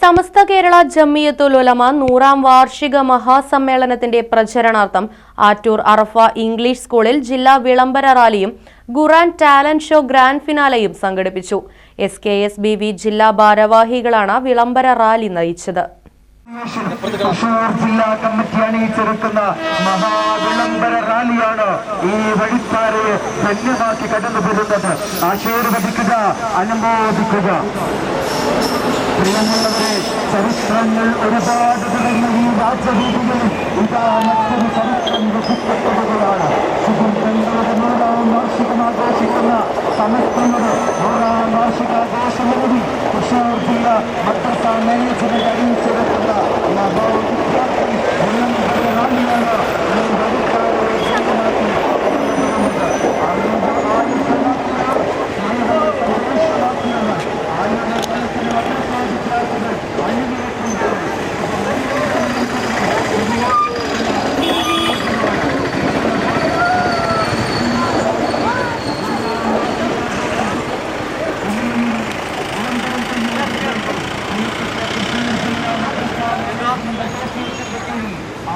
Samastha Kerala Jamiyyathul Ulama നൂറാം വാർഷിക മഹാസമ്മേളനത്തിന്റെ പ്രചരണാർത്ഥം ആറ്റൂർ അറഫ ഇംഗ്ലീഷ് സ്കൂളിൽ ജില്ലാ വിളംബര റാലിയും ഖുറാൻ ടാലന്റ് ഷോ ഗ്രാൻഡ് ഫിനാലെയും സംഘടിപ്പിച്ചു. S K S B V ജില്ലാ ഭാരവാഹികളാണ് വിളംബര റാലി നയിച്ചത്. ജില്ലാ കമ്മിറ്റി അണിയിച്ചെടുക്കുന്ന മഹാവിളംബര റാലിയാണ് ഈ വഴിത്താരയെ ധന്യമാക്കി കടന്നു വരുന്നത് ആശീർവദിക്കുക അനുമോദിക്കുക. പ്രിയമുള്ളവരെ ചരിത്രങ്ങൾ ഒരുപാട് തുടങ്ങി ഈ രാജ്യഭൂമിയിൽ ഇതാ മറ്റൊരു ചരിത്രം രചിക്കപ്പെടുകയാണ് സുഹൃത്തുക്കളുടെ നൂറാം വാർഷികം ആഘോഷിക്കുന്ന സമസ്തയുടെ നൂറാം വാർഷികാഘോഷമെഴുതി തൃശൂർ ജില്ല മദ്രസ മാനേജ്മെന്റ് വിളംബര റാലിയാണ് ഈ വഴിക്കാരെ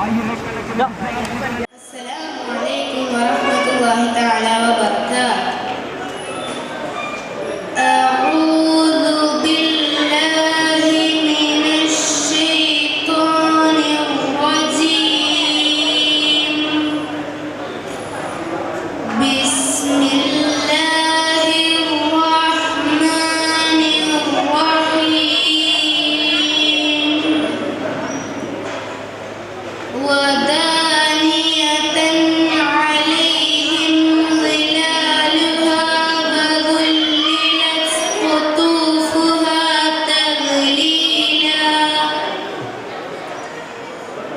阿姨来快来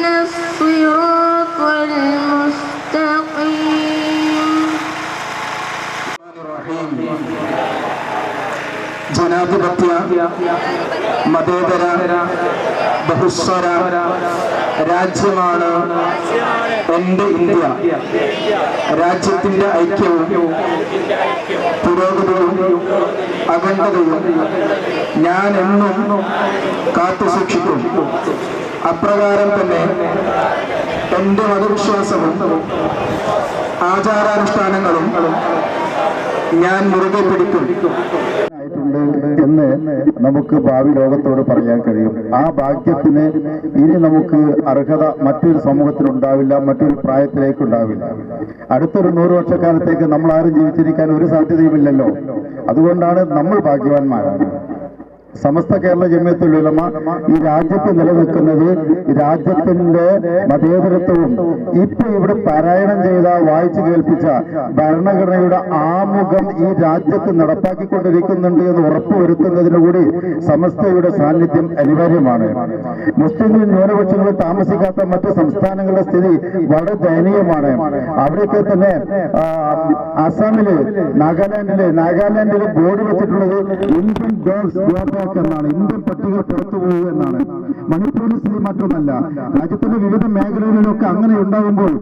اهدنا الصراط المستقيم ജനാധിപത്യ മതേതര ബഹുസ്വര രാജ്യമാണ് എൻ്റെ ഇന്ത്യ രാജ്യത്തിന്റെ ഐക്യവും പുരോഗതിയും അഖണ്ഡതയും ഞാൻ എന്നും കാത്തു സൂക്ഷിക്കും അപ്രകാരം തന്നെ എന്റെ മതവിശ്വാസവും ആചാരാനുഷ്ഠാനങ്ങളും ഞാൻ മുറുകെ പിടിക്കും. എന്ന് നമുക്ക് ഭാവി ലോകത്തോട് പറയാൻ കഴിയും. ആ ഭാഗ്യത്തിന് ഇനി നമുക്ക് അർഹത മറ്റൊരു സമൂഹത്തിൽ ഉണ്ടാവില്ല മറ്റൊരു പ്രായത്തിലേക്ക് ഉണ്ടാവില്ല അടുത്തൊരു നൂറ് വർഷക്കാലത്തേക്ക് നമ്മൾ ആരും ജീവിച്ചിരിക്കാൻ ഒരു സാധ്യതയുമില്ലല്ലോ. അതുകൊണ്ടാണ് നമ്മൾ ഭാഗ്യവാന്മാരാണ്. സമസ്ത കേരള ജമ്യത്തുൽ ഉലമ ഈ രാജ്യത്ത് നിലനിൽക്കുന്നത് രാജ്യത്തിന്റെ മതേതരത്വവും ഇപ്പൊ ഇവിടെ പാരായണം ചെയ്ത വായിച്ചു കേൾപ്പിച്ച ഭരണഘടനയുടെ ആമുഖം ഈ രാജ്യത്ത് നടപ്പാക്കിക്കൊണ്ടിരിക്കുന്നുണ്ട് എന്ന് ഉറപ്പുവരുത്തുന്നതിന് കൂടി സമസ്തയുടെ സാന്നിധ്യം അനിവാര്യമാണ്. മുസ്ലിം ന്യൂനപക്ഷങ്ങൾ താമസിക്കാത്ത മറ്റ് സംസ്ഥാനങ്ങളുടെ സ്ഥിതി വളരെ ദയനീയമാണ്. അവിടെയൊക്കെ തന്നെ അസാമിൽ നാഗാലാൻഡിൽ നാഗാലാൻഡിൽ ബോർഡ് വെച്ചിട്ടുള്ളത് ഇന്ത്യൻ ഗേൾസ് എന്നാണ്. ഇന്ത്യൻ പട്ടികൾ പുറത്തു എന്നാണ്. മണിപ്പൂരിൽ സ്ഥിതി മാത്രമല്ല രാജ്യത്തിന്റെ വിവിധ മേഖലകളിലൊക്കെ അങ്ങനെ ഉണ്ടാകുമ്പോൾ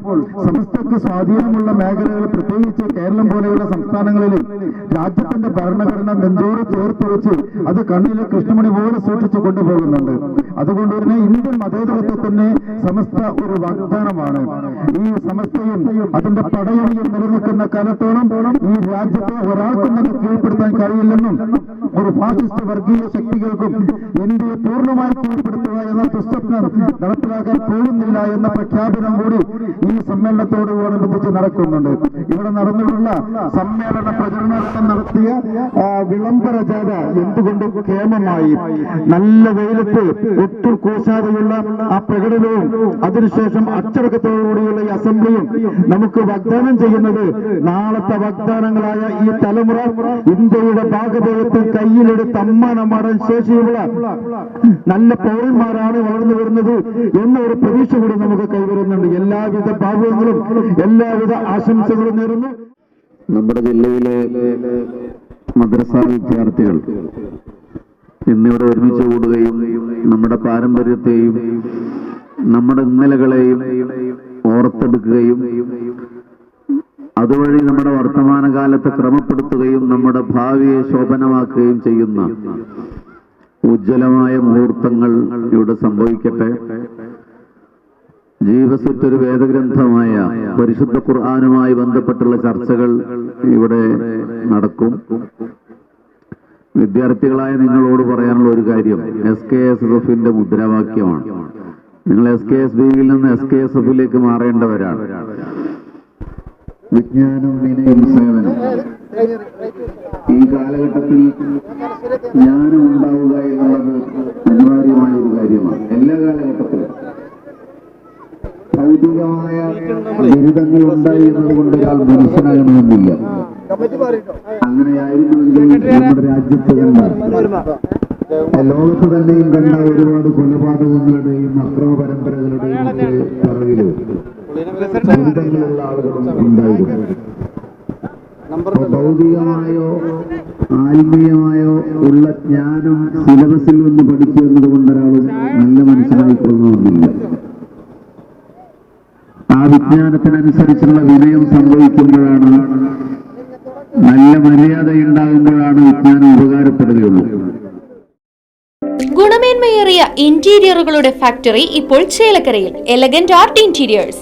സമസ്തക്ക് സ്വാധീനമുള്ള മേഖലകൾ പ്രത്യേകിച്ച് കേരളം പോലെയുള്ള സംസ്ഥാനങ്ങളിലും രാജ്യത്തിന്റെ ഭരണഘടന നെഞ്ചോട് ചേർത്ത് വെച്ച് അത് കണ്ണിലെ കൃഷ്ണമണി പോലെ സൂക്ഷിച്ചു കൊണ്ടുപോകുന്നുണ്ട്. അതുകൊണ്ട് തന്നെ ഇന്ത്യൻ മതേതരത്വത്തിന് സമസ്ത ഒരു വാഗ്ദാനമാണ്. ഈ സമസ്തയും അതിന്റെ പടയണിയും നിലനിൽക്കുന്ന കാലത്തോളം ഈ രാജ്യത്തെ ഒരാൾക്കും തന്നെ കീഴ്പ്പെടുത്താൻ കഴിയില്ലെന്നും ഒരു ഫാസിസ്റ്റ് വർഗീയ ശക്തികൾക്കും ഇന്ത്യയെ പൂർണമായി കീഴ്പ്പെടുത്തുക എന്ന ദുസ്വപ്നം നടപ്പിലാക്കാൻ പോകുന്നില്ല എന്ന പ്രഖ്യാപനം കൂടി ഈ സമ്മേളനത്തോടനുബന്ധിച്ച് നടക്കുന്നുണ്ട്. ഇവിടെ നടന്നിട്ടുള്ള സമ്മേളന പ്രചരണാർത്ഥം നടത്തിയ വിളംബര ജാഥ എന്തുകൊണ്ട് ക്ഷേമമായി? നല്ല വെയിലത്ത് ഒട്ടും കൂശാതെയുള്ള ആ പ്രകടനവും അതിനുശേഷം അച്ചടക്കത്തോടുകൂടിയുള്ള ഈ അസംബ്ലിയും നമുക്ക് വാഗ്ദാനം ചെയ്യുന്നത് നാളത്തെ വാഗ്ദാനങ്ങളായ ഈ തലമുറ ഇന്ത്യയുടെ ഭാഗതയത്തിൽ കയ്യിലെടുത്ത് അമ്മാനമാടാൻ ശേഷിയുള്ള നല്ല പൗരന്മാരാണ് വളർന്നു വരുന്നത് എന്ന ഒരു പ്രതീക്ഷ കൂടി നമുക്ക് കൈവരുന്നുണ്ട്. എല്ലാവിധ ഭാവങ്ങളും എല്ലാവിധ ആശംസകളും നേരുന്നു. നമ്മുടെ ജില്ലയിലെ മദ്രസ വിദ്യാർത്ഥികൾ ഇന്നിവിടെ ഒരുമിച്ച് കൂടുകയും നമ്മുടെ പാരമ്പര്യത്തെയും നമ്മുടെ ഇന്നലകളെയും ഓർത്തെടുക്കുകയും അതുവഴി നമ്മുടെ വർത്തമാനകാലത്തെ ക്രമപ്പെടുത്തുകയും നമ്മുടെ ഭാവിയെ ശോഭനമാക്കുകയും ചെയ്യുന്ന ഉജ്ജ്വലമായ മുഹൂർത്തങ്ങൾ ഇവിടെ സംഭവിക്കട്ടെ. ജീവസുറ്റ് വേദഗ്രന്ഥമായ പരിശുദ്ധ ഖുർആാനുമായി ബന്ധപ്പെട്ടുള്ള ചർച്ചകൾ ഇവിടെ നടക്കും. വിദ്യാർത്ഥികളായ നിങ്ങളോട് പറയാനുള്ള ഒരു കാര്യം എസ് കെ എസ് എഫിന്റെ മുദ്രാവാക്യമാണ്. നിങ്ങൾ എസ് കെ എസ് ബിയിൽ നിന്ന് എസ് കെ എസ് എഫിലേക്ക് മാറേണ്ടവരാണ്. വിജ്ഞാനം വിനയം സേവനം. ഈ കാലഘട്ടത്തിൽ ജ്ഞാനം ഉണ്ടാവുക എന്നുള്ളത് അനിവാര്യമായ ഒരു കാര്യമാണ്. എല്ലാ കാലഘട്ടത്തിലും. ഭൗതികമായ ബിരുദങ്ങൾ ഉണ്ടായി എന്നതുകൊണ്ട് ഒരാൾ മനസ്സിലാകണമെന്നില്ല അങ്ങനെയായിരുന്നുവെങ്കിൽ നമ്മുടെ രാജ്യത്ത് കണ്ട ലോകത്ത് തന്നെയും കണ്ട ഒരുപാട് കൊലപാതകങ്ങളുടെയും അക്രമ പരമ്പരകളുടെയും ഒക്കെ പിറകിൽ ആളുകളും ഉണ്ടായിരുന്നു ഭൗതികമായോ ആത്മീയമായോ ഉള്ള ജ്ഞാനം സിലബസിൽ നിന്ന് പഠിച്ചു എന്നതുകൊണ്ട് ഒരാൾ നല്ല മനസ്സിലായിക്കൊള്ളണമെന്നില്ല ആ വിജ്ഞാനത്തിനനുസരിച്ചുള്ള വിനയം സംഭവിക്കുമ്പോഴാണ് നല്ല മര്യാദയുണ്ടാകുമ്പോഴാണ് വിജ്ഞാനം ഉപകാരപ്പെടുകയുള്ളൂ. ഗുണമേന്മയേറിയ ഇന്റീരിയറുകളുടെ ഫാക്ടറി ഇപ്പോൾ ചേലക്കരയിൽ. Elegant art interiors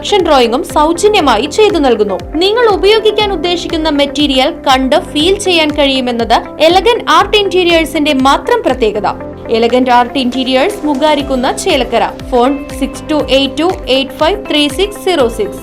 പ്രൊഡക്ഷൻ ഡ്രോയിങ്ങും സൗജന്യമായി ചെയ്തു നൽകുന്നു. നിങ്ങൾ ഉപയോഗിക്കാൻ ഉദ്ദേശിക്കുന്ന മെറ്റീരിയൽ കണ്ട് ഫീൽ ചെയ്യാൻ കഴിയുമെന്നത് എലഗൻ ആർട്ട് ഇന്റീരിയേഴ്സിന്റെ മാത്രം പ്രത്യേകത. Elegant art interiors മുഗാരിക്കുന്ന Chelakkara. Phone six two eight two eight five three six zero six.